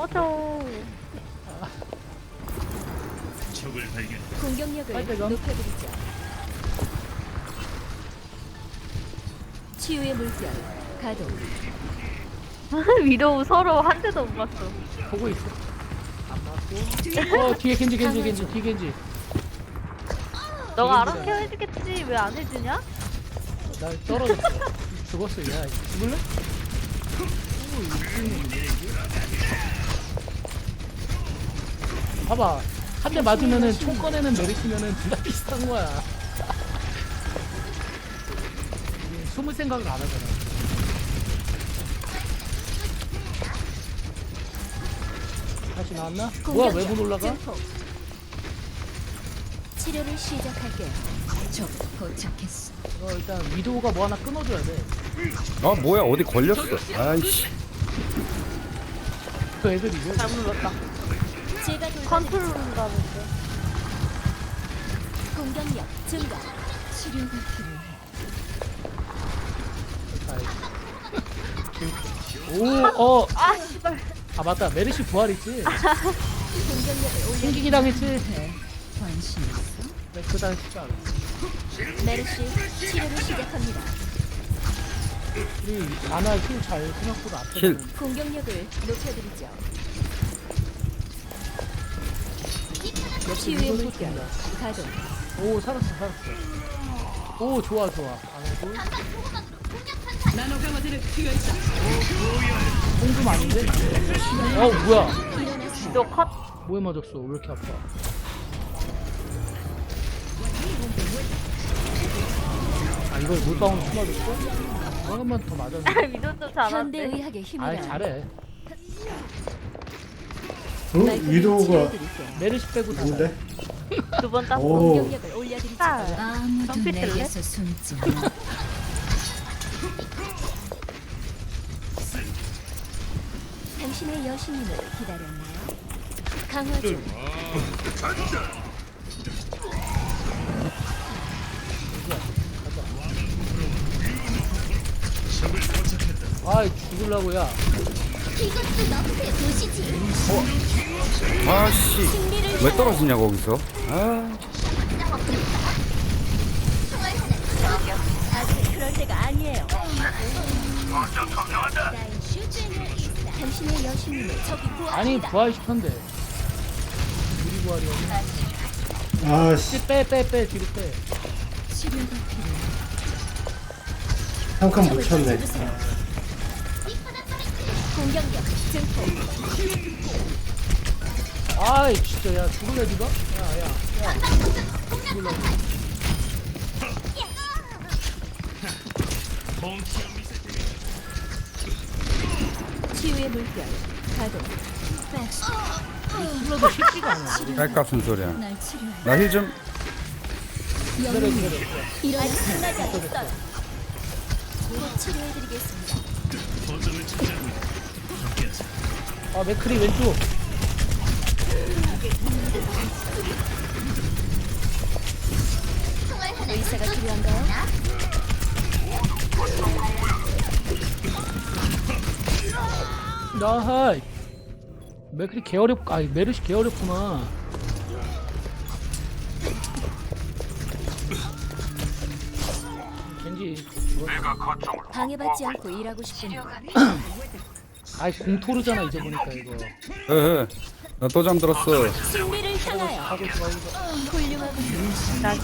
꺼져. 적을 발견. 공격력을. 높여드리죠. 치유의 물결 가동. 위도우 서로 한 대도 못 봤어. 보고 있어. 어 뒤에 겐지 겐지 겐지 뒤에 겐지. 너가 알아서 해주겠지. 왜 안 해주냐? 나 떨어졌어. 죽었어 야 죽을래? 오, 이거 봐봐 한 대 맞으면은 총 꺼내는 내리치면은 둘 다 비슷한 거야. 숨을 생각을 안 하잖아. 다시 나왔나? 뭐야 왜못 올라가? 치료를 시작할게. 적 도착했어. 어, 일단 위도우가 뭐 하나 끊어줘야 돼. 아 뭐야 어디 걸렸어 아이씨 그 애들이 이거 잘못 눌렀다. 제가 돌 컨트롤인가 본데. 공격력 증가. 치료가 필요해. 오, 어, 아, 씨발. 아 맞다. 메르시 부활 있지. 공격력을 올려. 생기기 당했지. 관심 있어? 네, 그 당시 알아. 메르시 치료를 시작합니다. 우리 아나 힐잘 생각보다 앞에. 힐. 공격력을 높여드리죠. 시 치유의 이거 물결. 가동. 오, 살았어, 살았어. 오, 좋아, 좋아. 안 해도. 공좀 아닌데? 어, 뭐야? 너 컷. 뭐에 맞았어? 왜 이렇게 아파? 아, 이걸 물방울 숨어줬어? 하나만 더 맞았는데. 잘하는데. 현대의학의 힘이라. 아이, 잘해. 어? 위도우가 치료해드릴게요. 메르시 빼고 다 누군데? 두번 땄어. 오. 공격력을 올려드리죠. 아, 아무도 뜰래? 내게서 숨지 마. 당신의 여신님을 기다렸나요? 강화 중. 아이, 죽을라고, 야. 이것도 너프의 도시지. 아씨 왜 떨어지냐 거기서 아 아직 그럴 때가 아니에요. 당신의 여신님을 적이 아니, 구합니다. 부활시켰는데. 우리 부활이야. 아씨 빼, 빼, 빼, 칸못 쳤네 공격력 증폭. 아이, 진짜, 야, 죽을래, 니가? 야, 야, 야. 죽을래. 치유의 물결 가동. 죽을래도 쉽지가 않아. 깔값은 소리야. 나 힐좀 기다려, 기다려. 이런 끝나지 않았어요. 곧 치료해드리겠습니다. 아, 맥크리 왼쪽. 의사가 필요한가요? 나하이. 맥크리 개어렵, 아니, 메르시 개어렵구나. 겐지. 방해받지 않고 일하고 싶군요. 아이, 공토르잖아, 이제 보니까 이거. 에에 나또 잠들었어 승리를 향하여. 나어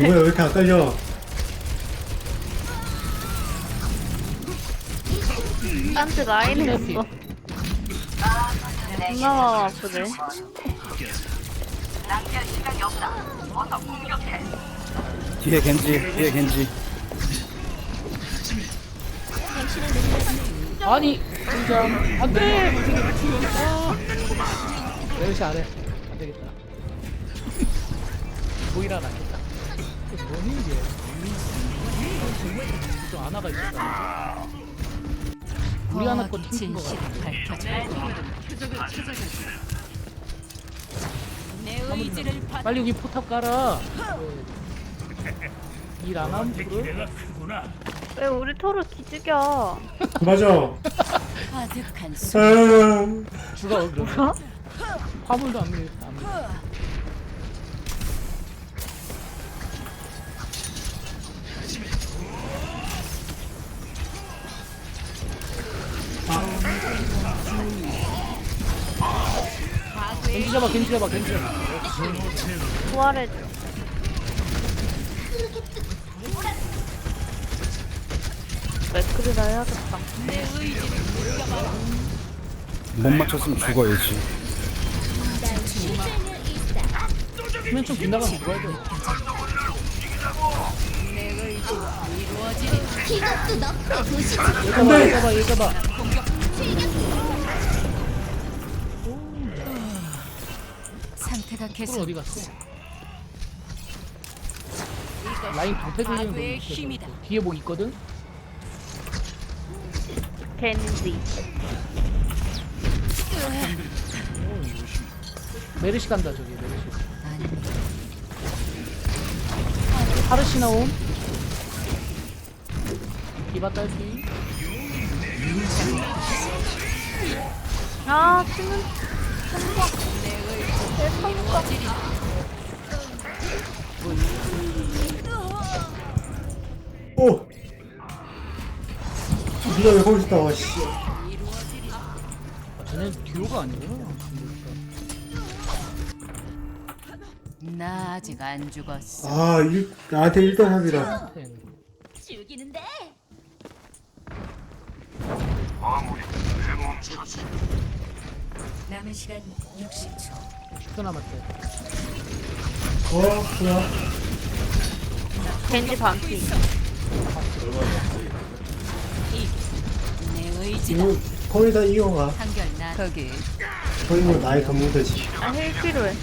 뭐야 왜 이렇게 안 깔려 딴트 라인 했어. 존나 아프네. 뒤에 겐지 뒤에 겐지 아니, 진짜. 안 돼! 아. 메르시 안 해. 안 되겠다. 보이라 낫겠다. 이게 뭐니, 이게? 또 아나가 있었다. 우리 하나 거 튕긴 거 같아. 내 의지를 받 빨리 여기 포탑 깔아. 일 안 하면 부르? 내가 크구나. 왜 우리 토로 기죽여? 맞아. 가득한 수 아, 죽어 그러면 화물도 안 밀. 안 밀. 겐지 잡아 겐지 잡아 겐지 잡아 부활해줘. 맥크리나 해야겠다. 못 맞췄으면 죽어야지. 수면 좀 빗나가면 죽어야 돼얘 잡아 얘 잡아 얘 계속 어디 갔어? 라인 방패 돌리는 거 있어. 힘이다. 뒤에 뭐 있거든? 겐지. 메르시 간다 저기 메르시 파르시 나옴 디바 딸피 아, 치는 오. 누가 왜 거기서 나와, 씨. 아, 쟤네 듀오가 아니구나 나 아직 안 죽었어 아, 일, 나한테 1등 합이라. 죽이는데 남은 시간 60초 10초 남았대 어, 뭐야. 겐지 반피. 내 의지다 이거 거의 다. 한결 나 거기 거의 뭐 나의 전문대지. 아, 힐 필요해. 힐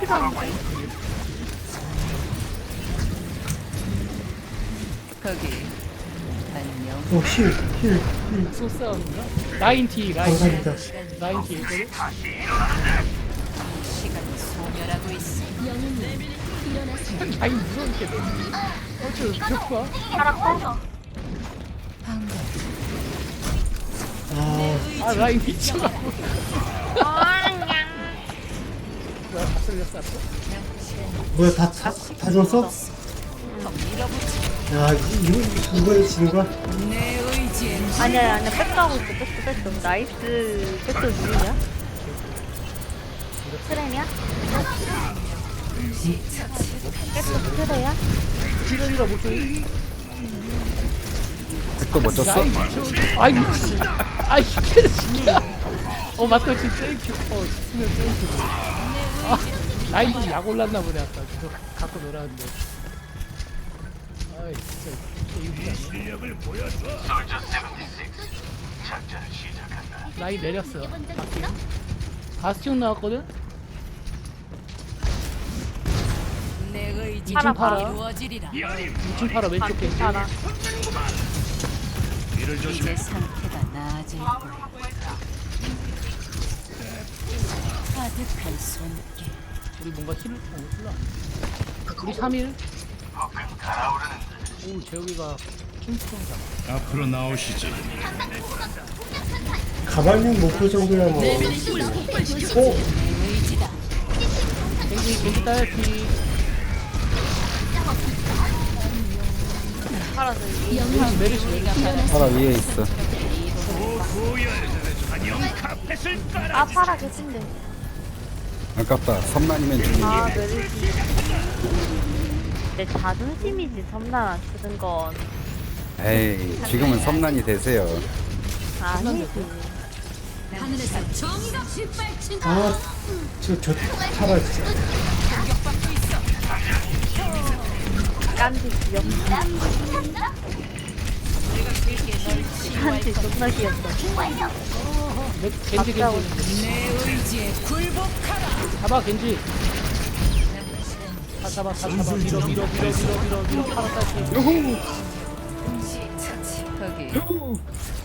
필요한데. 거기 오, 힐, 힐, 힐. 소싸움인가? 라인티 라인티 감사합니다. 라인티? 시간이 소멸하고 있어 라인 무서운 게 어째 좋아 방금 아, 아 라인 미쳐가고 뭐야 다 다, 다, 다 줬어? 야, 이- 이거, 이거에 지는 거야? 아니야, 아니야. 백도 하고 있어. 백도, 백도. 나이스. 백도 누구냐? 트레냐? 백도 트레야? 지른이라 목소리 또 멋졌어? 라인 미쳐 아이 미치 아이 걔 진짜 어 맞다 지금 땡큐 어 수면 땡큐 아 라인이 약 올랐나 보네 아까 계속 갖고 놀았는데 아이 진짜 이거 실력을 보여줘. 라인 내렸어. 바스티온 나왔거든? 내 의지 2층 팔아. 이루어지리라. 2층 팔아 왼쪽 팔아. 조심해. 이제 상태가 나아질 거야. 가득한 손길. 우리 뭔가 힐을 어 힐러. 우리 3일 오 재욱이가 킹스톤 잡아 앞으로 나오시지. 가발용 목표 정도야 뭐. 오, 내 의지다 겐지 겐지 딸피 팔아줘. 메르시 파라 위에 있어. 아, 팔아 계신데. 아깝다. 섬난이면 죽는 아, 메르시. 내 자존심이지, 섬난 안 쓰는 건. 에이, 지금은 섬난이 되세요. 아니지. 하늘에서 정의가 빗발친다 아, 저, 저, 타라, 진짜. 깐지 귀엽다. 깐지 존나 귀엽다. 메- 겐지 겐지 내 의지에 굴복하라 잡아 겐지 다 잡아 다 잡아. 밀어 밀어 밀어 밀어 밀어. 밀어 팔아 딸피 거기.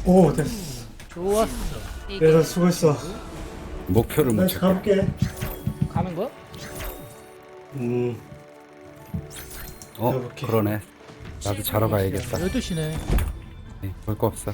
오, 됐어. 좋았어. 얘들아, 수고했어. 목표를 못나 찾게. 가볼게. 가는 거야? 음, 어. 그러네. 나도 자러 가야겠다. 12시네 볼 거 없어